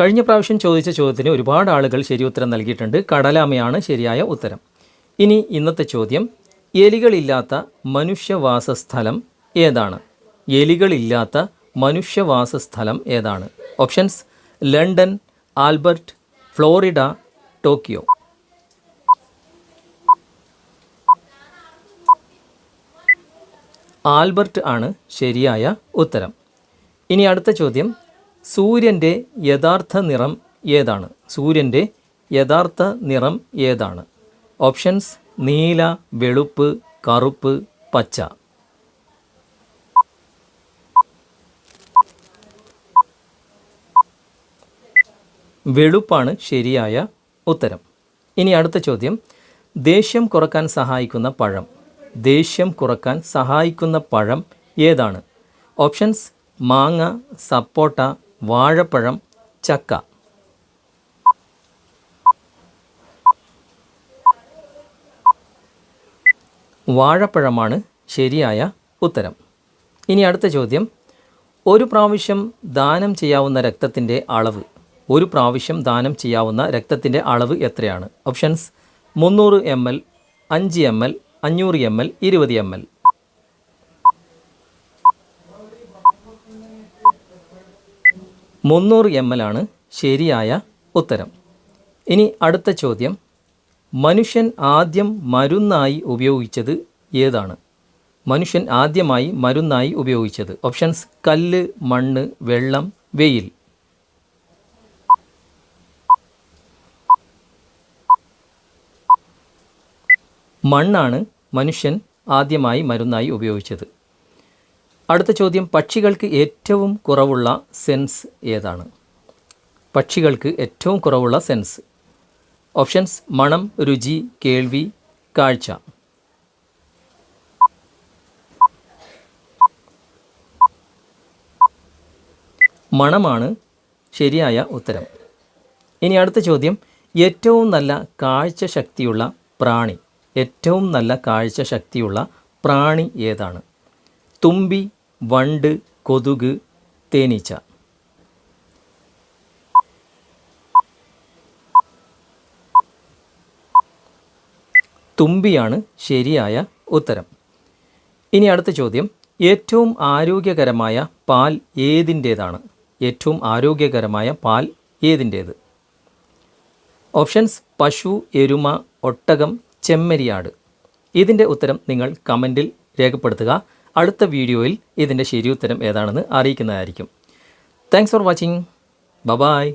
കഴിഞ്ഞ പ്രാവശ്യം ചോദിച്ച ചോദ്യത്തിന് ഒരുപാട് ആളുകൾ ശരി ഉത്തരം നൽകിയിട്ടുണ്ട്. കടലാമയാണ് ശരിയായ ഉത്തരം. ഇനി ഇന്നത്തെ ചോദ്യം. എലികളില്ലാത്ത മനുഷ്യവാസ സ്ഥലം ഏതാണ്? എലികളില്ലാത്ത മനുഷ്യവാസ സ്ഥലം ഏതാണ്? Options London Albert Florida Tokyo. Albert ആണ് ശരിയായ ഉത്തരം. ഇനി അടുത്ത ചോദ്യം. സൂര്യന്റെ യഥാർത്ഥ നിറം ഏതാണ്? സൂര്യന്റെ യഥാർത്ഥ നിറം ഏതാണ്? ഓപ്ഷൻസ് നീല വെളുപ്പ് കറുപ്പ് പച്ച. വെളുപ്പാണ് ശരിയായ ഉത്തരം. ഇനി അടുത്ത ചോദ്യം. ദേഷ്യം കുറയ്ക്കാൻ സഹായിക്കുന്ന പഴം. ദേഷ്യം കുറയ്ക്കാൻ സഹായിക്കുന്ന പഴം ഏതാണ്? ഓപ്ഷൻസ് മാങ്ങ സപ്പോട്ട വാഴപ്പഴം ചക്ക. വാഴപ്പഴമാണ് ശരിയായ ഉത്തരം. ഇനി അടുത്ത ചോദ്യം. ഒരു പ്രാവശ്യം ദാനം ചെയ്യാവുന്ന രക്തത്തിന്റെ അളവ്. ഒരു പ്രാവശ്യം ദാനം ചെയ്യാവുന്ന രക്തത്തിന്റെ അളവ് എത്രയാണ്? ഓപ്ഷൻസ് മുന്നൂറ് എം എൽ അഞ്ച് എം എൽ അഞ്ഞൂറ് എം എൽ ഇരുപത് എം എൽ മുന്നൂറ് എം എൽ ആണ് ശരിയായ ഉത്തരം. ഇനി അടുത്ത ചോദ്യം. മനുഷ്യൻ ആദ്യം മരുന്നായി ഉപയോഗിച്ചത് ഏതാണ്? മനുഷ്യൻ ആദ്യമായി മരുന്നായി ഉപയോഗിച്ചത്. ഓപ്ഷൻസ് കല്ല് മണ്ണ് വെള്ളം വെയിൽ. മണ്ണാണ് മനുഷ്യൻ ആദ്യമായി മരുന്നായി ഉപയോഗിച്ചത്. അടുത്ത ചോദ്യം പക്ഷികൾക്ക് ഏറ്റവും കുറവുള്ള സെൻസ് ഏതാണ്? പക്ഷികൾക്ക് ഏറ്റവും കുറവുള്ള സെൻസ്. ഓപ്ഷൻസ് മണം രുചി കേൾവി കാഴ്ച. മണമാണ് ശരിയായ ഉത്തരം. ഇനി അടുത്ത ചോദ്യം ഏറ്റവും നല്ല കാഴ്ച ശക്തിയുള്ള പ്രാണി. ഏറ്റവും നല്ല കാഴ്ച ശക്തിയുള്ള പ്രാണി ഏതാണ്? തുമ്പി വണ്ട് കൊതുക് തേനീച്ച. തുമ്പിയാണ് ശരിയായ ഉത്തരം. ഇനി അടുത്ത ചോദ്യം. ഏറ്റവും ആരോഗ്യകരമായ പാൽ ഏതിന്റേതാണ്? ഏറ്റവും ആരോഗ്യകരമായ പാൽ ഏതിന്റേത്? ഓപ്ഷൻസ് പശു എരുമ ഒട്ടകം ചെമ്മരിയാട്. ഇതിന്റെ ഉത്തരം നിങ്ങൾ കമന്റിൽ രേഖപ്പെടുത്തുക. അടുത്ത വീഡിയോയിൽ ഇതിന്റെ ശരിയുത്തരം ഏതാണെന്ന് അറിയിക്കുന്നതായിരിക്കും. Thanks for watching bye bye